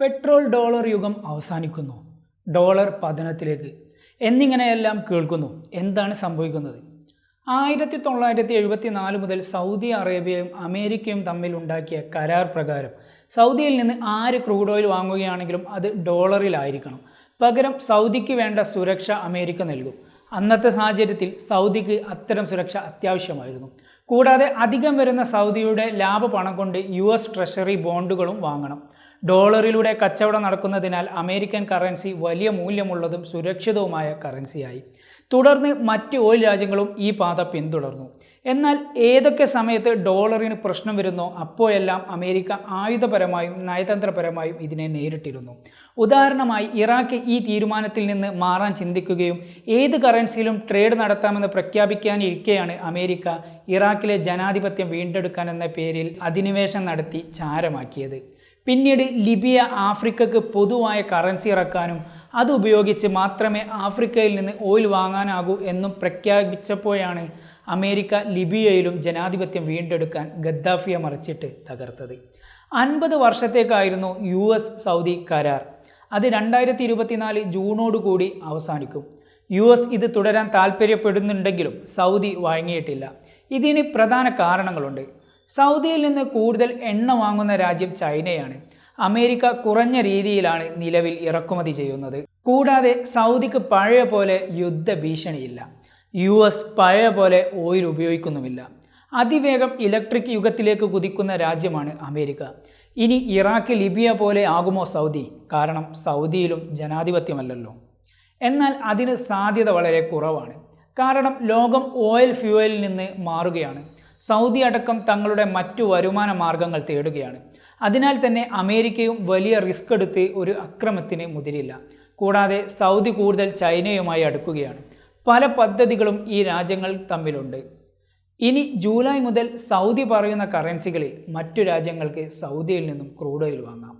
Petrol dollar യുഗം അവസാനിക്കുന്നു. Dollar പതനത്തിലേക്ക്. എന്നിങ്ങനെയെല്ലാം കേൾക്കുന്നു. എന്താണ് സംഭവിക്കുന്നത്? ആയിരത്തി തൊള്ളായിരത്തി എഴുപത്തി നാല് മുതൽ സൗദി അറേബ്യയും അമേരിക്കയും തമ്മിൽ ഉണ്ടാക്കിയ കരാർ പ്രകാരം സൗദിയിൽ നിന്ന് ആര് ക്രൂഡ് ഓയിൽ വാങ്ങുകയാണെങ്കിലും അത് ഡോളറിലായിരിക്കണം. പകരം സൗദിക്ക് വേണ്ട സുരക്ഷ അമേരിക്ക നൽകും. അന്നത്തെ സാഹചര്യത്തിൽ സൗദിക്ക് അത്തരം സുരക്ഷ അത്യാവശ്യമായിരുന്നു. കൂടാതെ അധികം വരുന്ന സൗദിയുടെ ലാഭ പണം കൊണ്ട് യു എസ് ട്രഷറി ബോണ്ടുകളും വാങ്ങണം. ഡോളറിലൂടെ കച്ചവടം നടക്കുന്നതിനാൽ അമേരിക്കൻ കറൻസി വലിയ മൂല്യമുള്ളതും സുരക്ഷിതവുമായ കറൻസിയായി. തുടർന്ന് മറ്റ് ഓയിൽ രാജ്യങ്ങളും ഈ പാത പിന്തുടർന്നു. എന്നാൽ ഏതൊക്കെ സമയത്ത് ഡോളറിന് പ്രശ്നം വരുന്നോ അപ്പോഴെല്ലാം അമേരിക്ക ആയുധപരമായും നയതന്ത്രപരമായും ഇതിനെ നേരിട്ടിരുന്നു. ഉദാഹരണമായി ഇറാഖ് ഈ തീരുമാനത്തിൽ നിന്ന് മാറാൻ ചിന്തിക്കുകയും ഏത് കറൻസിയിലും ട്രേഡ് നടത്താമെന്ന് പ്രഖ്യാപിക്കാനിരിക്കെയാണ് അമേരിക്ക ഇറാഖിലെ ജനാധിപത്യം വീണ്ടെടുക്കാൻ എന്ന പേരിൽ അധിനിവേശം നടത്തി ചാരമാക്കിയത്. പിന്നീട് ലിബിയ ആഫ്രിക്കക്ക് പൊതുവായ കറൻസി ഇറക്കാനും അതുപയോഗിച്ച് മാത്രമേ ആഫ്രിക്കയിൽ നിന്ന് ഓയിൽ വാങ്ങാനാകൂ എന്നും പ്രഖ്യാപിച്ചപ്പോഴാണ് അമേരിക്ക ലിബിയയിലും ജനാധിപത്യം വീണ്ടെടുക്കാൻ ഗദ്ദാഫിയെ മറിച്ചിട്ട് തകർത്തത്. അൻപത് വർഷത്തേക്കായിരുന്നു യു എസ് സൗദി കരാർ. അത് രണ്ടായിരത്തി ഇരുപത്തിനാല് ജൂണോടുകൂടി അവസാനിക്കും. യു എസ് ഇത് തുടരാൻ താൽപ്പര്യപ്പെടുന്നുണ്ടെങ്കിലും സൗദി വാങ്ങിയിട്ടില്ല ഇതിന് പ്രധാന കാരണങ്ങളുണ്ട്. സൗദിയിൽ നിന്ന് കൂടുതൽ എണ്ണ വാങ്ങുന്ന രാജ്യം ചൈനയാണ്. അമേരിക്ക കുറഞ്ഞ രീതിയിലാണ് നിലവിൽ ഇറക്കുമതി ചെയ്യുന്നത്. കൂടാതെ സൗദിക്ക് പഴയ പോലെ യുദ്ധ ഭീഷണിയില്ല. യു എസ് പഴയ പോലെ ഓയിൽ ഉപയോഗിക്കുന്നുമില്ല. അതിവേഗം ഇലക്ട്രിക് യുഗത്തിലേക്ക് കുതിക്കുന്ന രാജ്യമാണ് അമേരിക്ക. ഇനി ഇറാഖ് ലിബിയ പോലെ ആകുമോ സൗദി? കാരണം സൗദിയിലും ജനാധിപത്യമല്ലല്ലോ. എന്നാൽ അതിന് സാധ്യത വളരെ കുറവാണ്. കാരണം ലോകം ഓയിൽ ഫ്യൂവലിൽ നിന്ന് മാറുകയാണ്. സൗദി അടക്കം തങ്ങളുടെ മറ്റു വരുമാന മാർഗങ്ങൾ തേടുകയാണ്. അതിനാൽ തന്നെ അമേരിക്കയും വലിയ റിസ്ക് എടുത്ത് ഒരു അക്രമത്തിന് മുതിരില്ല. കൂടാതെ സൗദി കൂടുതൽ ചൈനയുമായി അടുക്കുകയാണ്. പല പദ്ധതികളും ഈ രാജ്യങ്ങൾ തമ്മിലുണ്ട്. ഇനി ജൂലൈ മുതൽ സൗദി പറയുന്ന കറൻസികളിൽ മറ്റു രാജ്യങ്ങൾക്ക് സൗദിയിൽ നിന്നും ക്രൂഡ് ഓയിൽ വാങ്ങാം.